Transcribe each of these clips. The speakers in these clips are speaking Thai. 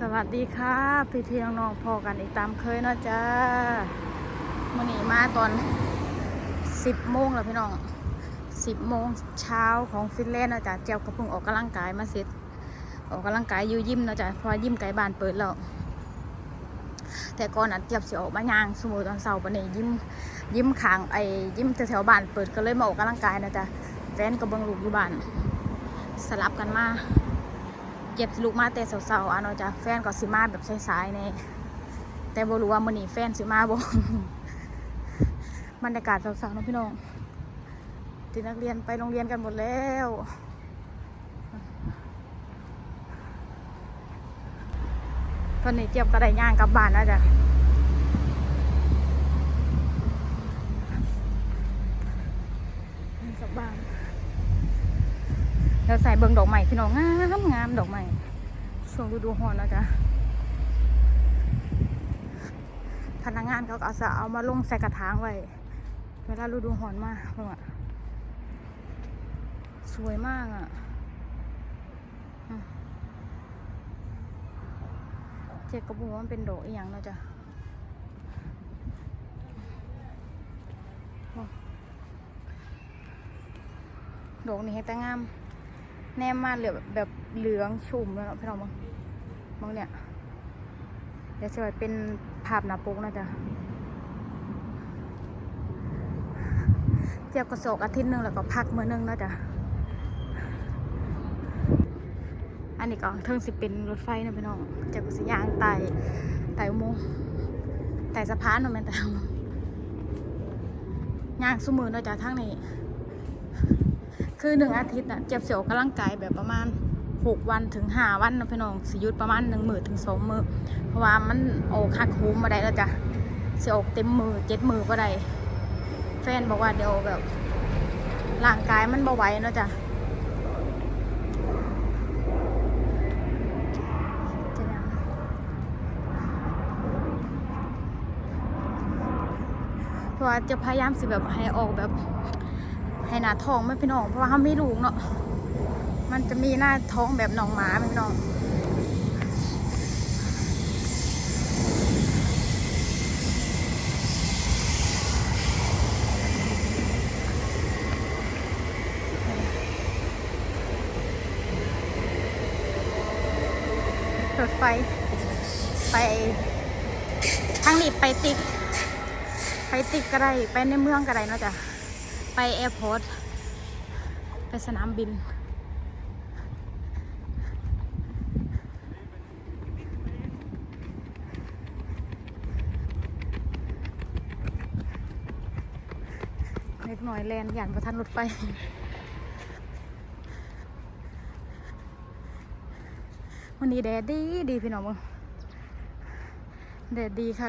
สวัสดีค่ะพี่เพี่ๆน้องพอกันอีกตามเคยเนาะจ้ามื่อนี้มาตอน10โมงแล้วพี่น้อง10โมงเช้าของฟินแลนด์เนาะจ้ะเจียวกระพุ่งออกกำลังกายมาเสร็จออกกำลังกายอยู่ยิมเนาะจ้ะพราะว่ายิมไกลบานเปิดแล้วแต่ก่อนน่ะเจียบสิออกมายางสมมุติตอนเช้าปานนี้ยิมยิมขางไอ้ยิมแถวบ้านเปิดก็เลยมาออกกำลังกายนะจ้ะแฟนกับเบิงลูกอยู่บ้านสลับกันมา เก็บลูกมาแต่เสาๆอะเนาะจ้ะแฟนก็สิมาแบบสายๆในแต่บ่รู้ว่ามื้อนี้แฟนสิมาบ่บรรยากาศเสาๆเนาะพี่น้องที่นักเรียนไปโรงเรียนกันหมดแล้วตอนนี้เจี๊ยบก็ได้ย่างกลับบ้านแล้วจ้ะกลับบ้าน เราใส่เบิงดอกใหม่พี่น้องงามงามดอกใหม่ช่วงฤดูร้อนนะจ๊ะพนักงานเขาเอาสะเอามาลงใส่กระถางไว้ เวลาฤดูร้อนมากเพิ่งอะสวยมากอะเจ๊กระบุงมันเป็นดอกอีหยังเนาะจ๊ะดอกนี้ให้แต่งาม แนมมาเหลือแบบแบบเหลืองชุ่มเลยเนาะพี่น้องมึงมึงเนี่ยเดี๋ยวจะไว้เป็นภาพหน้าปกนะจ๊ะเจียบกระโศกอาทิตย์หนึ่งแล้วก็พักมื้อนึงนะจ๊ะอันนี้ก็เทิงสิเป็นรถไฟนะพี่น้องเจียบก็สิย่างไต่ไต่อุโมงไต่สะพานเนะแม่แต่ย่างสุมือนะจ๊ะทางนี้ คือหนึ่งอาทิตย์น่ะเจ็บเสียวกำลังกายแบบประมาณหกวันถึงห้าวันนะพี่น้องสิยุดประมาณหนึ่งมือถึงสองมือเพราะว่ามันออกคักคูมมาได้แล้วจ้ะสิออกเต็มมือเจ็ดมือก็ได้แฟนบอกว่าเดี๋ยวแบบร่างกายมันเบาไหวเนาะจ้ะเพราะว่าจะพยายามสิแบบให้ออกแบบ ให้หน้าท้องไม่พี่น้องเพราะว่าเขาไม่ลูกเนาะมันจะมีหน้าท้องแบบหนองหมาไหมพี่น้องรถไฟไปทางนี้ไปติกไปติกก็ได้ไปในเมืองก็ได้เนาะจ้ะ ไปแอร์พอร์ต ไปสนามบิน เล็กหน่อยแลนหยานประทันรถไฟวันนี้แดดดีดีพี่น้องมึงแดดดีค่ะ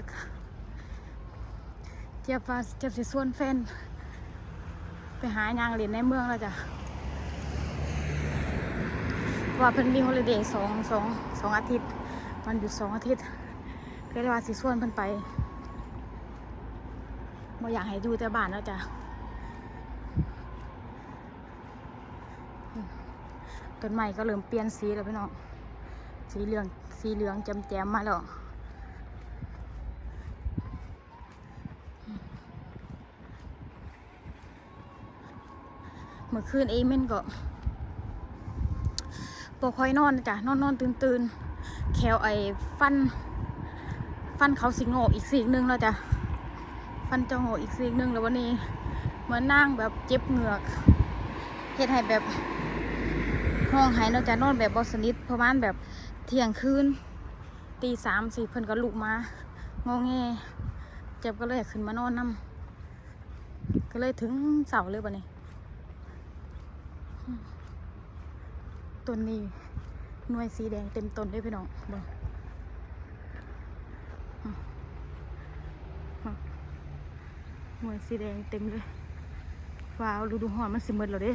เจ็บว่าเจ็บสิส่วนแฟน หายางเหรียญในเมืองแล้วจ้ะเราะว่าเพิ่นมีฮอลิเดย์สองสองสองอาทิตย์วันหยุดสองอาทิตย์ก็เลยว่าสิส่วนเพิ่นไปบ่อยากให้ดูแต่บ้านแล้วจ้ะต้นไม้ก็เริ่มเปลี่ยนสีแล้วพี่น้องสีเหลืองสีเหลืองแจ่มๆมาแล้ว มื่อคืนเอเมนก็ปค่อยนอนนะจ้ะนอนนอนตื่นตื่นแขวไอ้ฟัน ฟันเขาสิงโงอีกสีกหนึ่งแล้วจ้ะฟันเจะโงอีกสีกหนึ่งแล้ววันนี้เหมือนนั่งแบบเจ็บเหงือกเฮ็ดให้แบบห้องหายนาะจ้ะนอนแบบบอสนิทประมาณแบบเที่ยงคืนตีสามสี่เพิ่นก็ลุกมางอแงเจ็บก็เลยขึ้นมานอนนํก็เลยถึงเสาเลยบัดนี้ ต้นนี้หน่วยสีแดงเต็มต้นด้วยพี่น้องเบิ่งอืมอืมหน่วยสีแดงเต็มเลยว้าวฤดูร้อนมันสิหมดแล้วเด้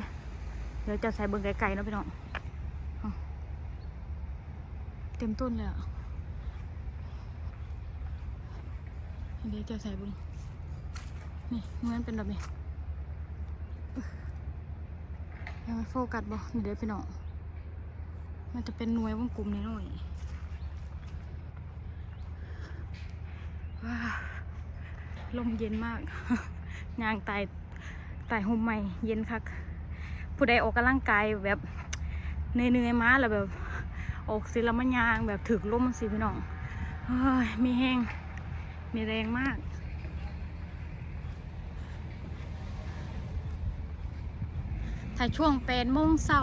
เดี๋ยวจะใส่เบิ่งไกลๆเนาะพี่น้องเต็มต้นเลยอะเดี๋ยวจะใส่เบิ่งนี่เมื่อนเป็นแบบนี้ยังไม่โฟกัสบ่เดี๋ยวพี่น้อง มันจะเป็นหน่วยวงกลมนิดหน่อยว้าลมเย็นมากยางตายตายห่มใหม่เย็นคัก ผู้ใดออกกำลังกายแบบเนื่อยๆมาแล้วแบบ ออกศิลมันยางแบบถึกลมสิพี่น้องมีแห้งมีแรงมากถ้าช่วงแปดโมงเศร้า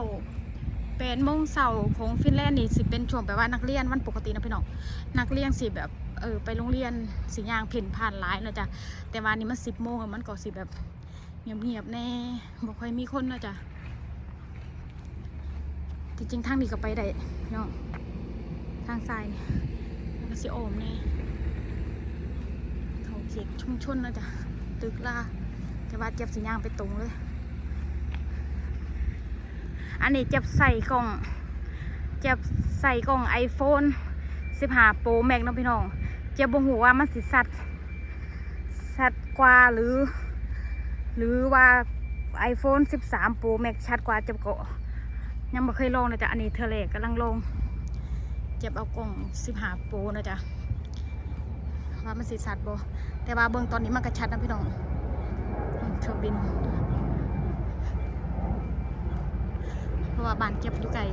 เป็นโมงเสาร์ของฟินแลนด์นี่สิเป็นช่วงแบบว่านักเรียนวันปกตินะพี่น้องนักเรียนสิแบบเออไปโรงเรียนสิยางเพ่นผ่านหลายเนาะจ้ะแต่วันนี้มันสิบโมงมันก็สิแบบเงียบๆแน่บ่ค่อยมีคนเนาะจ้ะจริงๆทางนี้ก็ไปได้พี่น้องทางซ้ายนี่มันก็สิโอมแน่เขาเขตชุมชนเนาะจ้ะตึกลาแต่ว่าเจ็บสิยางไปตรงเลย อันนี้จ็บใส่กล่องจ็บใส่กล่อง iPhone 15 Pro Max เนาะพี่น้องจ็บบ่หูว่ามันสิสัตว์สัตว์กว่าหรือ หรือว่า iPhone 13 Pro Max ชัดกว่าจ็บก็ยังบ่เคยลองนะจ๊ะอันนี้เธอเลกกำลังลงเจ็บเอากล่อง 15 Pro นะจ๊ะว่ามันสิสัตว์บ่แต่ว่าเบิ่งตอนนี้มันก็ชัดนะพี่น้องเครื่องบิน เพ ราะว่าบ้านเก็บอยู่ไกล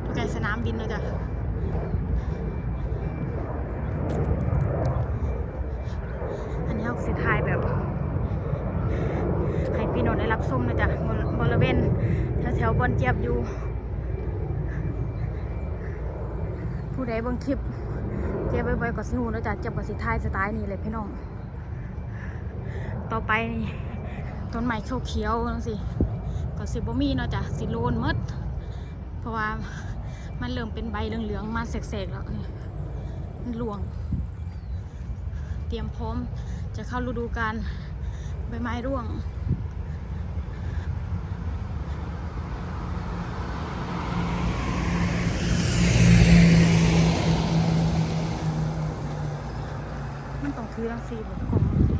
อยู่ไกลสนามบินเลยจ้ะอันนี้เขาสิทายแบบให้พี่น้องได้รับชมนะจ๊ะบนบริเวณแถวๆบอนเจียบอยู่ ผู้ใดบิ่งคลิปเจี๊ยบบ่อยๆก็สิฮู้นะจ๊ะเจี๊ยบก็สิทายสไตล์นี้เลยพี่น้อง ต่อไปต้นไม้เขียวๆจังซี่ก็สิบ่มีเนาะจ้ะสิโลนหมด ราะว่ามันเริ่มเป็นใบเหลืองๆมาเสกๆแล้วมันหลวง เตรียมพร้อมจะเข้าฤดูกาลใบไม้ร่วงมันต้องถือทั้งสี่บทกลมสิ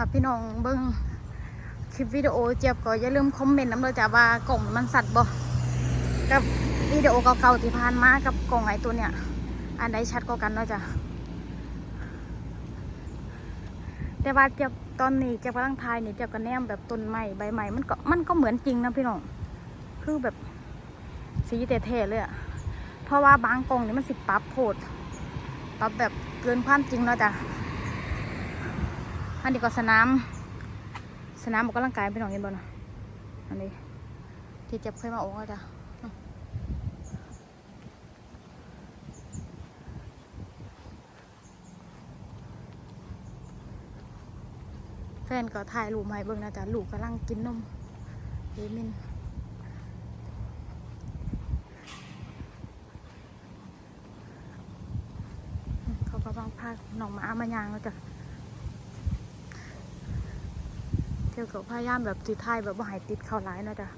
ถ้าพี่น้องเบิ่งคลิปวิดีโอเจ็บก็อย่าลืมคอมเมนต์น้ำเลยจะว่ากล่องมันสัตว์บ่กับวิดีโอเก่าๆที่ผ่านมากับกล่องไอ้ตัวเนี้ยอันใดชัดกว่ากันเนาะจ้ะแต่ว่าเจ็บตอนนี้เจ็บกำลังทายนี่เจ็บกระแนมแบบต้นไม้ใบไม้มันก็มันก็เหมือนจริงนะพี่น้องคือแบบสีเท่ๆเลยอะเพราะว่าบางกล่องนี่มันสิปรับโพดปรับแบบเกินความจริงเนาะจ้ะ อันนี้ก็สนาม สนามออกกำลังกายพี่น้องเห็นบ่นะอันนี้ ที่เจ็บเคยมาโอ้จ้ะแฟนก็ถ่ายรูปให้เบิ่งนะจ๊ะลูกกำลังกินนมเอมินเขากำลังพาน้องหมามายางแล้วจ้ะ เที่ยวกับพยายามแบบติดท้ายแบบว่าหายติดเข้าร้ายนาะจ้ะ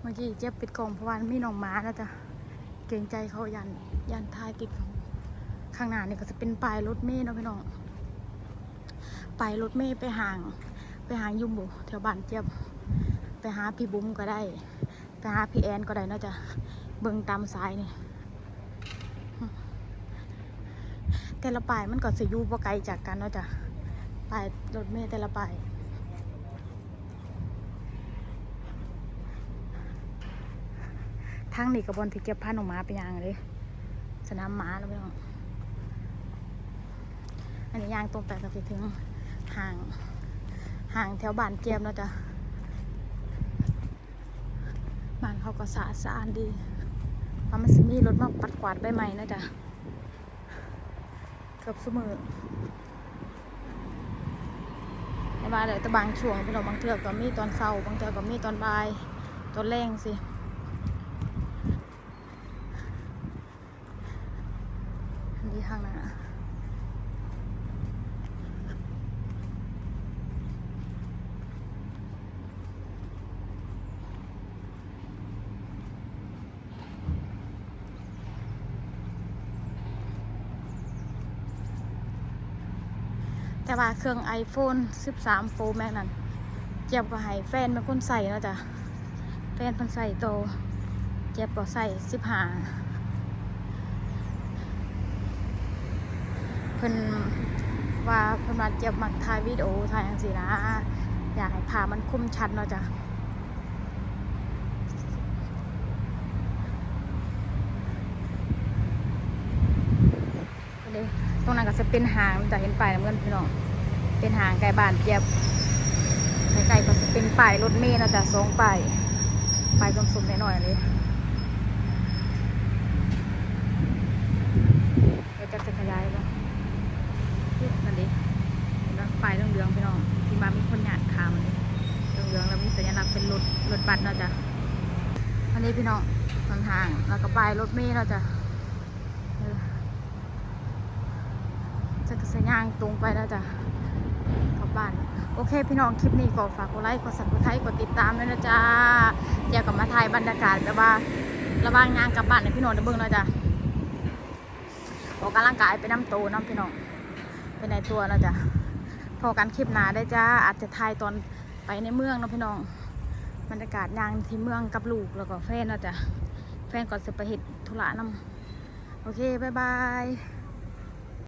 เมื่อกี้เจ็บปิดกล่องเพราะว่ามีน้องม้านะจ๊ะเกรงใจเขายันยันท้ายติดของข้างหน้านี่ก็จะเป็นปลายรถเมล์เนาะพี่น้องปลายรถเมล์ไปห่าง ไปหางยุ่มบุแถวบ้านเจ็บไปหาพี่บุ้มก็ได้ ไปหาพี่แอนก็ได้นาะจ้ะเบิ่งตามสายนี่ แต่ละป่ายมันก็สิอยู่บ่ไกลจากกันเนาะจ้ะป่ายรถเมล์แต่ละป่ายทางนี้กับบอลที่เก็บพันออกมาไปยางเลย สนามม้าแล้วพี่น้องอันนี้ยางตรงไปก็สิถึงห่างห่างแถวบ้านเจียมเนาะจ้ะบ้านเขาก็สะอาดสะอาดดีเพราะมันสิมีรถมาปัดกวาดใบไม้นาะจ้ะ เกือบเสมอแต่ว่าแต่บางช่วงพี่น้องบางเทือกก็มีตอนเช้าบางเทือกก็มีตอนบ่ายตอนแรงสิดีทางนั้นอะ แต่ว่าเครื่อง iPhone 13 Pro Max นั้นเจ็บก็ให้แฟนเป็นคนใส่เนาะจ้ะแฟนเพิ่นใส่โตเจ็บก็ใส่15เพิ่นว่าเพิ่นมาเจ็บมักถ่ายวิดีโอถ่ายจังสีนะ อยากให้ภาพมันคมชัดเนาะจ้ะ เด้ ตรงนั้นก็จะเป็นหางจะเห็นป้ายน้ำเงินพี่น้อง เป็นหางไก่บ้านเจียบไก่ก็จะเป็นป้ายรถเมล์เนาะจ้ะสองป้ายป้ายสมๆหน่อยๆเลยเดี๋ยวจะจะขยายบ้างนั่นดิเห็นปะป้ายเหลืองๆพี่น้อง ที่มามีคนหยาดขามนดิเหลืองๆแล้วมีสัญลักษณ์เป็นรถรถบัสเนาะจ้ะอันนี้พี่น้องทางทางแล้วก็ป้ายรถเมล์เนาะจ้ะเออ จะกระ สย่างตรงไปแล้วจ้ะกลับบ้าน โอเค พี่น้องคลิปนี้ก็ฝากกดไลค์กดซับสไครต์กดติดตามด้วยนะจ๊ะเดี๋ยวกลับมาถ่ายบรรยากาศแบบว่า ระว่างงานกลับบ้านให้พี่น้องได้เบิ่งเนาจ้ะออกกำลังกายไปน้ำโตน้ำพี่น้องไปในตัวเนาะจ้ะพอกันคลิปหนาได้จ้าอาจจะถ่ายตอนไปในเมืองนะพี่น้องบรรยากาศยางที่เมืองกับลูกแล้วก็แฟนเนาะจ้ะแฟนก่อนจะไปเห็ดธุระน้ำโอเค บ๊ายบาย